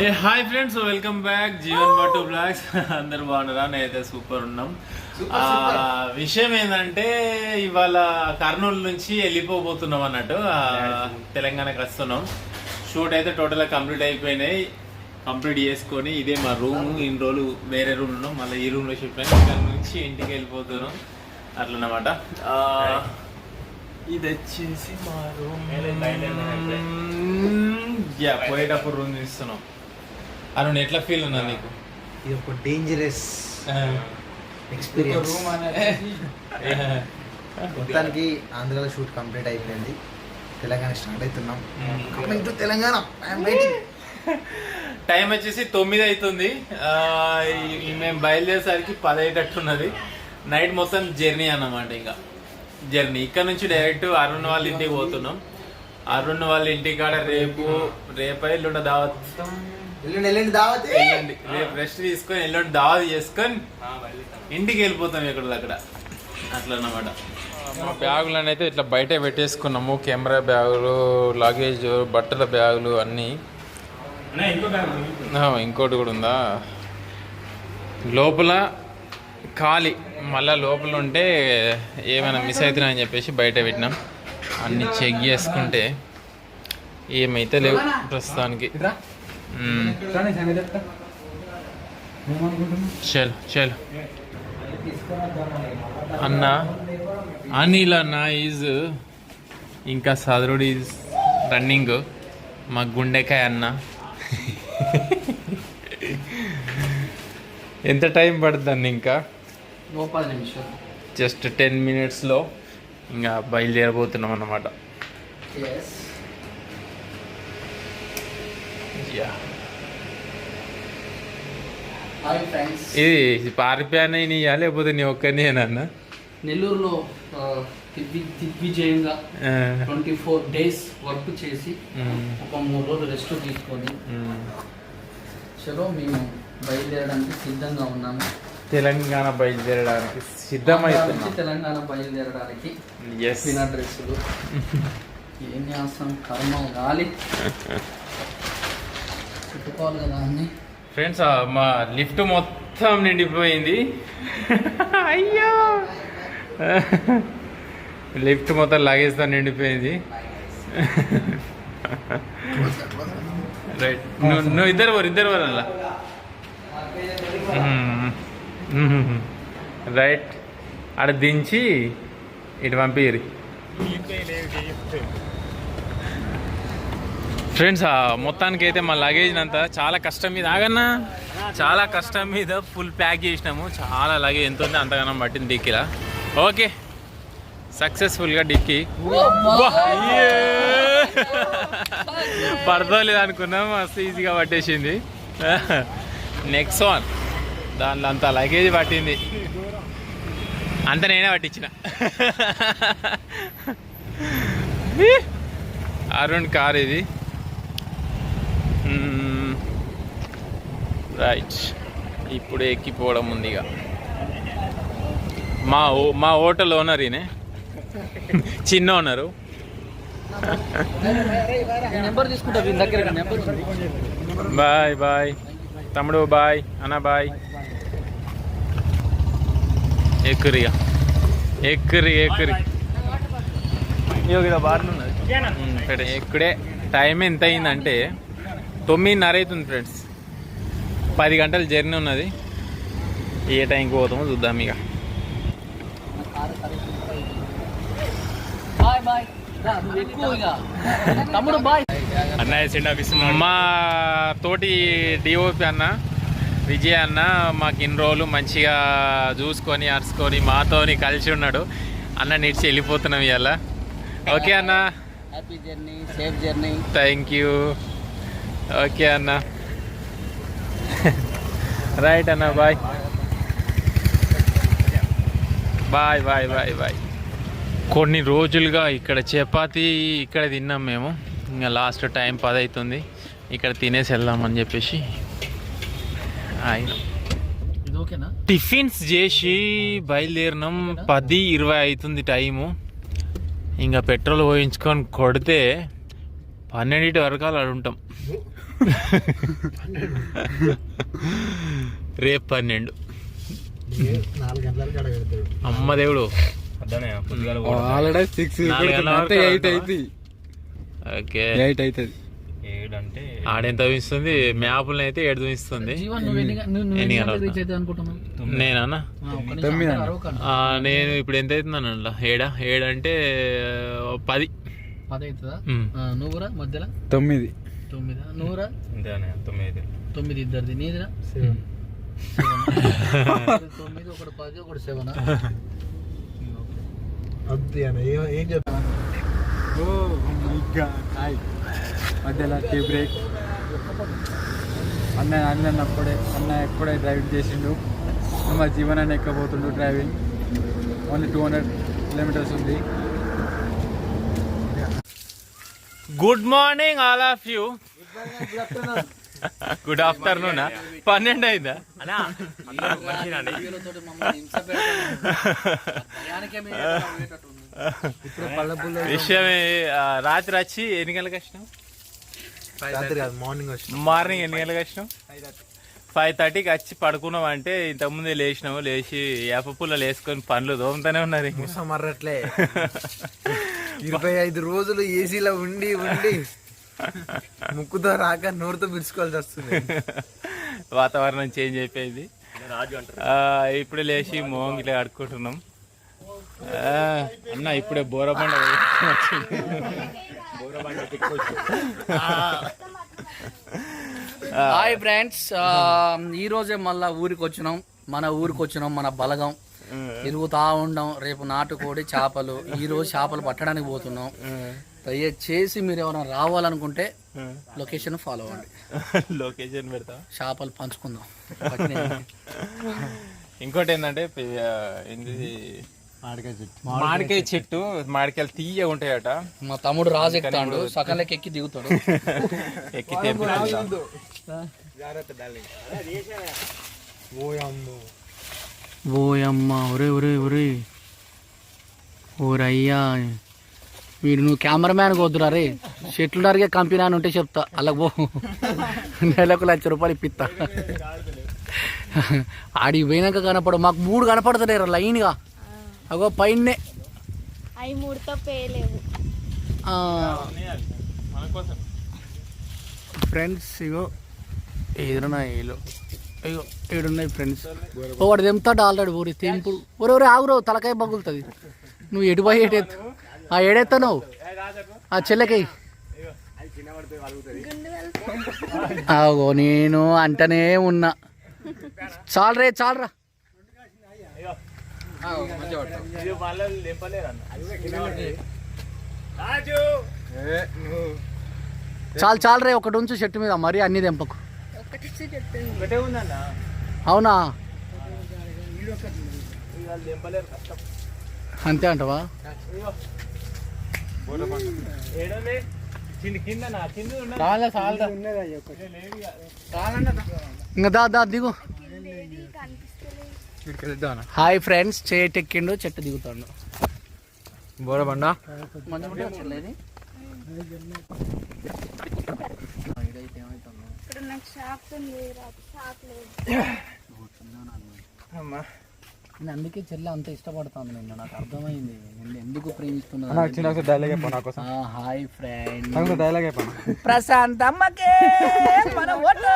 ఏ hi friends welcome back. Jeevan Battu blogs. అందరు బాగున్నారా? నేనైతే సూపర్ ఉన్నాం. విషయం ఏంటంటే ఇవాళ కర్నూలు నుంచి వెళ్ళిపోబోతున్నాం అన్నట్టు తెలంగాణకి వస్తున్నాం షూట్ అయితే టోటల్గా కంప్లీట్ అయిపోయినాయి. కంప్లీట్ చేసుకొని ఇదే మా రూమ్ ఇన్ని రోజులు వేరే రూమ్ ఉన్నాం. మళ్ళీ ఈ రూమ్లో షిఫ్ట్ అయినా ఇక్కడ నుంచి ఇంటికి వెళ్ళిపోతున్నాం. అట్లనమాట ఆ, ఇది వచ్చేసి మా రూమ్ పోయేటప్పుడు రూమ్ తీస్తున్నాం అను ఎట్లా ఫీల్ ఉన్నా నీకు? ఇది ఒక డేంజరస్ ఎక్స్పీరియన్స్ మొత్తానికి ఆంధ్రాలో షూట్ కంప్లీట్ అయిపోయింది. తెలంగాణ స్టార్ట్ అవుతున్నాం. Coming to Telangana. I'm waiting time వచ్చేసి తొమ్మిది అవుతుంది మేము బయలుదేరేసరికి పది అయ్యేటట్టున్నది నైట్ మొత్తం జర్నీ అన్నమాట ఇంకా. జర్నీ ఇక్కడ నుంచి డైరెక్ట్ అరుణ్ వాళ్ళ ఇంటికి పోతున్నాం. అరుణ్ వాళ్ళ ఇంటికి కాడ రేపు రేపు ఎల్లుండ దావత్. ఎల్లుండి ఎల్లుండి దావతే? ఎల్లుండి. రేపు రెస్ట్ తీసుకొని ఎల్లుండి దావత్ చేసుకొని ఇంటికి వెళ్ళిపోతాం ఇక్కడ అక్కడ అట్లా అన్నమాట మా బ్యాగులను అయితే ఇట్లా బయట పెట్టేసుకున్నాము. కెమెరా బ్యాగులు లగేజ్ బట్టల బ్యాగులు అన్నీ. ఇంకోటి కూడా ఉందా? లోపల ఖాళీ. మళ్ళా లోపల ఉంటే ఏమైనా మిస్ అవుతున్నాయని చెప్పేసి బయట పెట్టినాం. అన్ని చెక్ చేసుకుంటే ఏమైతే లేవు ప్రస్తుతానికి. చల్ చల్. అన్న అనిల్ అన్న ఈజ్ ఇంకా సదరుడు ఈజ్ రన్నింగ్ మా గుండెకాయ అన్న. ఎంత టైం పడుతుంది ఇంకా? పది నిమిషాలు. జస్ట్ టెన్ మినిట్స్లో ఇంకా బయలుదేరబోతున్నాం అన్నమాట యా హాయ్ ఫ్రెండ్స్ ఇది పారిపోయానే నీయా లేకపోతే నీ ఒక్కనేనన్న నెల్లూరులో దిగ్విజయంగా ట్వంటీ ఫోర్ డేస్ వర్క్ చేసి ఒక మూడు రోజులు రెస్ట్ తీసుకొని చలో మేము బయలుదేరడానికి సిద్ధంగా ఉన్నాము. తెలంగాణ బయలుదేరడానికి సిద్ధమవుతున్నాం తెలంగాణ బయలుదేరడానికి డ్రెస్సులు ఏం చేస్తాం? కర్మ గాలి చుట్టుకోవాలి కదా అన్ని. ఫ్రెండ్స్ మా లిఫ్ట్ మొత్తం నిండిపోయింది. అయ్యో! లిఫ్ట్ మొత్తం లగేజ్తో నిండిపోయింది. రైట్ నువ్వు నువ్వు ఇద్దరు వరు ఇద్దరు వరు అలా. రైట్ ఆడ దించి ఇటు పంపిరి ఫ్రెండ్స్ మొత్తానికి అయితే మా లగేజ్ అంతా చాలా కష్టం మీద ఆగన్నా చాలా కష్టం మీద ఫుల్ ప్యాక్ చేసినాము. చాలా లగేజ్ ఎంత ఉంది అంతగానం పట్టింది డిక్కీలా. ఓకే సక్సెస్ఫుల్గా డిక్కీ. పడతలేదు అనుకున్నాం మస్తు ఈజీగా పట్టేసింది. నెక్స్ట్ వన్ దాంట్లో అంత లగేజ్ పట్టింది. అంత నేనే పట్టించిన. అరుణ్ కార్ ఇది. రైట్ ఇప్పుడు ఎక్కిపోవడం ఉంది ఇక మా ఓ మా హోటల్ ఓనర్ ఈయనే చిన్న ఓనరు నెంబర్ తీసుకుంటా వీళ్ళ దగ్గర నెంబర్ ఉంది. బాయ్ బాయ్ తమ్ముడు బాయ్ అన్న బాయ్ ఎక్కురి ఇక ఎక్కురి ఎక్కురి. ఇక్కడే. టైం ఎంత అయిందంటే తొమ్మిదిన్నర అవుతుంది ఫ్రెండ్స్ పది గంటల జర్నీ ఉన్నది. ఏ టైంకి పోతామో చూద్దాం ఇక. మా తోటి డిఓపి అన్న విజయ్ అన్న మాకు ఇన్ని రోజులు మంచిగా చూసుకొని అరుచుకొని మాతోని కలిసి ఉన్నాడు. అన్న నిడిచి వెళ్ళిపోతున్నాం ఇవాళ ఓకే అన్న. Happy journey safe journey thank you okay అన్న. రైట్ అన్న bye bye bye bye bye కొన్ని రోజులుగా ఇక్కడ చపాతి ఇక్కడ తిన్నాం మేము. ఇంకా లాస్ట్ టైం పది అవుతుంది ఇక్కడ తినేసి వెళ్దామని చెప్పేసి. ఆయన టిఫిన్స్ చేసి బయలుదేరినాం. పది ఇరవై అవుతుంది టైము ఇంకా పెట్రోల్ పోయించుకొని కొడితే పన్నెండింటి వరకు అలా ఉంటాం. రేపు పన్నెండు. అమ్మ దేవుడు already six eight okay. Eight అవుతుంది ఆడెంత చూపిస్తుంది మ్యాప్లు అయితే ఏడు చూపిస్తుంది నువ్వు నువ్వు నువ్వు నేనన్నా నేను? ఇప్పుడు ఎంత అవుతుందని అన్న ఏడా? ఏడంటే పది. పది అవుతుందా. ఆ, నువ్వురా మధ్యలో? తొమ్మిది. తొమ్మిదా. నువ్వురా తొమ్మిది. ఇద్దరిది. నీదిరా. సెవెన్. తొమ్మిది ఒకటి పది ఒకటి సెవెన్? వద్దు అన్న ఏం ఏం చెప్తా ఓ హాయ్. మధ్యలో టీ బ్రేక్. అన్న అన్న అప్పుడే అన్న ఎప్పుడే డ్రైవింగ్ చేసిండు. మా జీవనాన్ని ఎక్కబోతుండు driving. Only two hundred kilometres ఉంది. Good morning all of you good afternoon పన్నెండు అయిందా? విషయం రాత్రి వచ్చి ఎన్ని గంటలకు వచ్చినాం రాత్రి కాదు మార్నింగ్ మార్నింగ్ ఎన్ని గంటలకు వచ్చినాం ఫైవ్ థర్టీకి వచ్చి పడుకున్నాం అంటే ఇంతకుముందే లేచినాము లేచి వేప పుల్లలు వేసుకొని పండ్లు దోమతూనే ఉన్నారు ఇంక. మర్రట్లే ఇరవై ఐదు రోజులు ఏసీలో ఉండి ఉండి ముక్కుతో రాక నోరుతో పిలుచుకోవాల్సి వస్తుంది. వాతావరణం చేంజ్ అయిపోయింది. ఆ, ఇప్పుడే లేచి మోంగిలే ఆడుకుంటున్నాం అన్న ఇప్పుడే బోరబండ హాయ్ ఫ్రెండ్స్ ఈ రోజే మళ్ళా ఊరికి వచ్చినాం మన ఊరికి వచ్చినాం మన బలగం. తిరుగుతా ఉండం. రేపు నాటుకోడి చేపలు. ఈ రోజు చేపలు పట్టడానికి పోతున్నాం. దయచేసి మీరు ఎవరైనా రావాలనుకుంటే లొకేషన్ ఫాలో అవ్వండి. లొకేషన్ పెడతా చేపలు పంచుకుందాం. ఇంకోటి ఏంటంటే మామిడికాయ చెట్టు. మామిడికాయలు తీయ ఉంటాయట. మా తమ్ముడు రాజు ఎక్కుతాడు. సగంలోకి ఎక్కి దిగుతాడు. ఎక్కి. ఓయమ్మ ఒరే ఒరే ఒరే ఓరయ్యా. వీడు నువ్వు కెమెరామ్యాన్ వద్దురా రే. చెట్లు నరిగే కంపెనీ అని ఉంటే చెప్తా. అలా పో. నెలకు లక్ష రూపాయలు ఇప్పిస్తా ఆడికి పోయినాక కనపడు మాకు మూడు కనపడతలేరు లైన్గా. అగో పైనే ఫ్రెండ్స్ ఇగో ఎదురున్నాయి వీళ్ళు. ఇగో ఏడున్నాయి ఫ్రెండ్స్ ఒకటి తెంపుతాడు ఆల్రెడీ ఊరి తెంపుడు ఒరే ఒరే ఆగురావు తలకాయ పగులుతుంది. నువ్వు ఎటు పోయి ఎటు ఎత్తు? ఆ ఏడెత్తా నువ్వు ఆ చెల్లెకై ఆగో నేను అంటనే ఉన్నా. చాలరే చాలరా చాలు చాలరే ఒకటి ఉంచు చెట్టు మీద. మరీ అన్ని తెంపకు. అవునా? అంతే అంటవా? ఇంకా దా దా దిగు. హాయ్ ఫ్రెండ్స్ చేయటెక్కిండు చెట్టు దిగుతాడు. బోరబండ. ఇక్కడ నాకు షాప్ ఉంది లేదు నేను అందుకే చెల్లి అంత ఇష్టపడతాను నేను నాకు అర్థమైంది నేను ఎందుకు ప్రేమిస్తున్నా నాకు చిన్న ఒకసారి డైలాగ్ అయిపోయి నా కోసం హాయ్ ఫ్రెండ్ డైలాగ్ ప్రశాంత్ అమ్మకే మన ఓటు